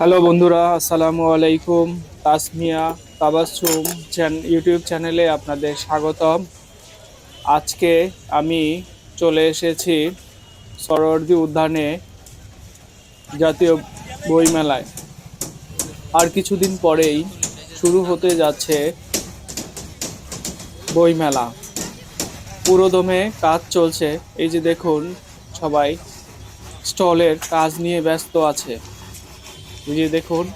Hello বন্ধুরা, আসসালামু আলাইকুম। তাসমিয়া তাবাসুম ইউটিউব চ্যানেলে আপনাদের স্বাগতম। আজকে আমি চলে এসেছি সরোয়ার্দি উদ্যানে জাতীয় বইমেলায়। আর কিছুদিন পরেই শুরু হতে যাচ্ছে বইমেলা। পুরোদমে কাজ চলছে। এই যে দেখুন, সবাই স্টলের কাজ নিয়ে ব্যস্ত আছে। এই দেখুন।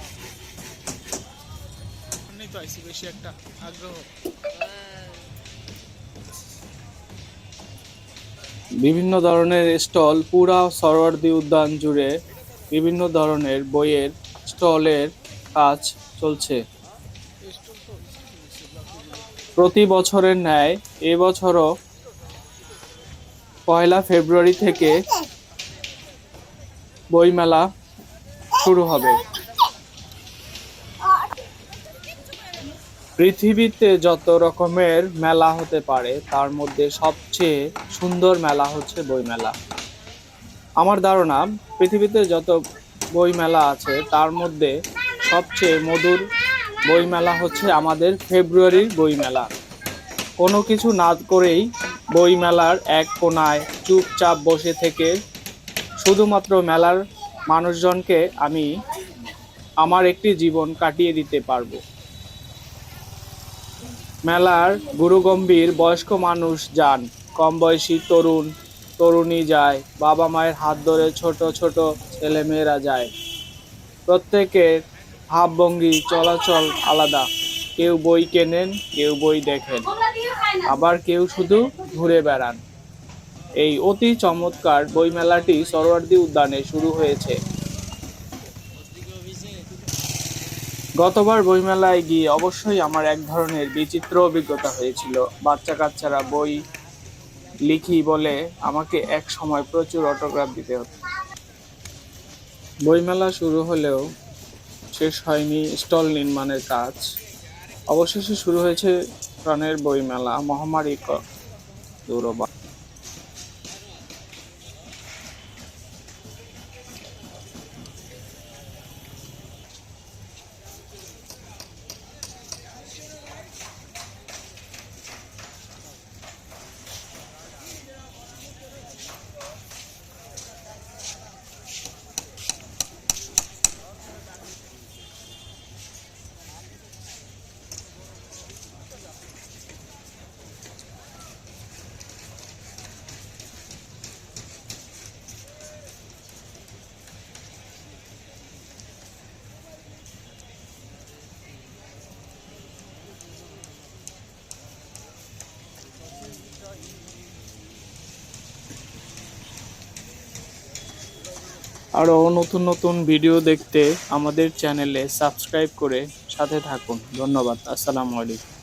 বেশি একটা আগ্রহ। বিভিন্ন ধরনের স্টল পুরা সরোয়ার্দি উদ্যান জুড়ে বিভিন্ন ধরনের বইয়ের স্টলের কাজ চলছে। প্রতি বছরের ন্যায় এবছরও পয়লা ফেব্রুয়ারি থেকে বইমেলা শুরু হবে। পৃথিবীতে যত রকমের মেলা হতে পারে, তার মধ্যে সবচেয়ে সুন্দর মেলা হচ্ছে বইমেলা। আমার ধারণা, পৃথিবীতে যত বই মেলা আছে, তার মধ্যে সবচেয়ে মধুর বই মেলা হচ্ছে আমাদের ফেব্রুয়ারির বই মেলা কোনো কিছু না করেই বই মেলার এক কোনায় চুপচাপ বসে থেকে শুধুমাত্র মেলার মানুষজনকে আমি আমার একটি জীবন কাটিয়ে দিতে পারব। মেলার গুরুগম্ভীর বয়স্ক মানুষ যান। কম বয়সী তরুণ, তরুণী যায়। বাবা মায়ের হাত ধরে ছোট ছোট ছেলেমেয়েরা যায়। প্রত্যেকের ভাবভঙ্গি, চলাচল আলাদা। কেউ বই কেনেন, কেউ বই দেখেন। আবার কেউ শুধু ঘুরে বেড়ান। এই অতি চমৎকার বইমেলাটি সরোয়ার্দি উদ্যানে শুরু হয়েছে। গতবার বইমেলায় গিয়ে অবশ্যই আমার এক ধরনের বিচিত্র অভিজ্ঞতা হয়েছিল। বাচ্চা কাচ্চারা বই লিখি বলে আমাকে এক সময় প্রচুর অটোগ্রাফ দিতে হতো। বইমেলা শুরু হলেও শেষ হয়নি স্টল নির্মাণের কাজ। অবশেষে শুরু হয়েছে প্রাণের বইমেলা, মহামারী ক- আরও নতুন নতুন ভিডিও দেখতে আমাদের চ্যানেলে সাবস্ক্রাইব করে সাথে থাকুন। ধন্যবাদ। আসসালামু আলাইকুম।